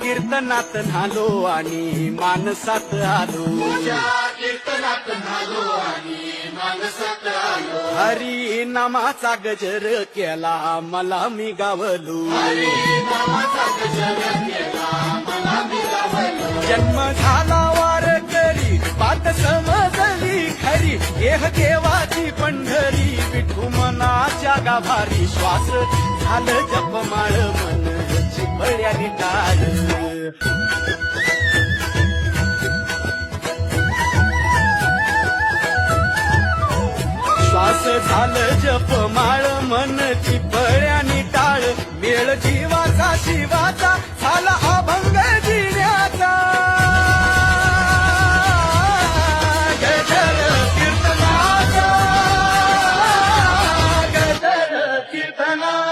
कीर्तनात नालो आणि मानसात आलो. कीर्तनात झालो आणि मानसात आलो. हरी नामाचा गजर केला मला मी गावलो. नामाचा गजर केला मला मिळावलो जन्म झाला वार करी बात समजली खरी. एह देवाची पंढरी विठू मनाच्या गाभारी. श्वास झालं जपमाळ श्वास झालं जप माळ मन चिपळ्याने टाळ. वेळ जीवाचा शिवाचा झाला अभंग जिण्याचा कीर्तनाचा. कीर्तना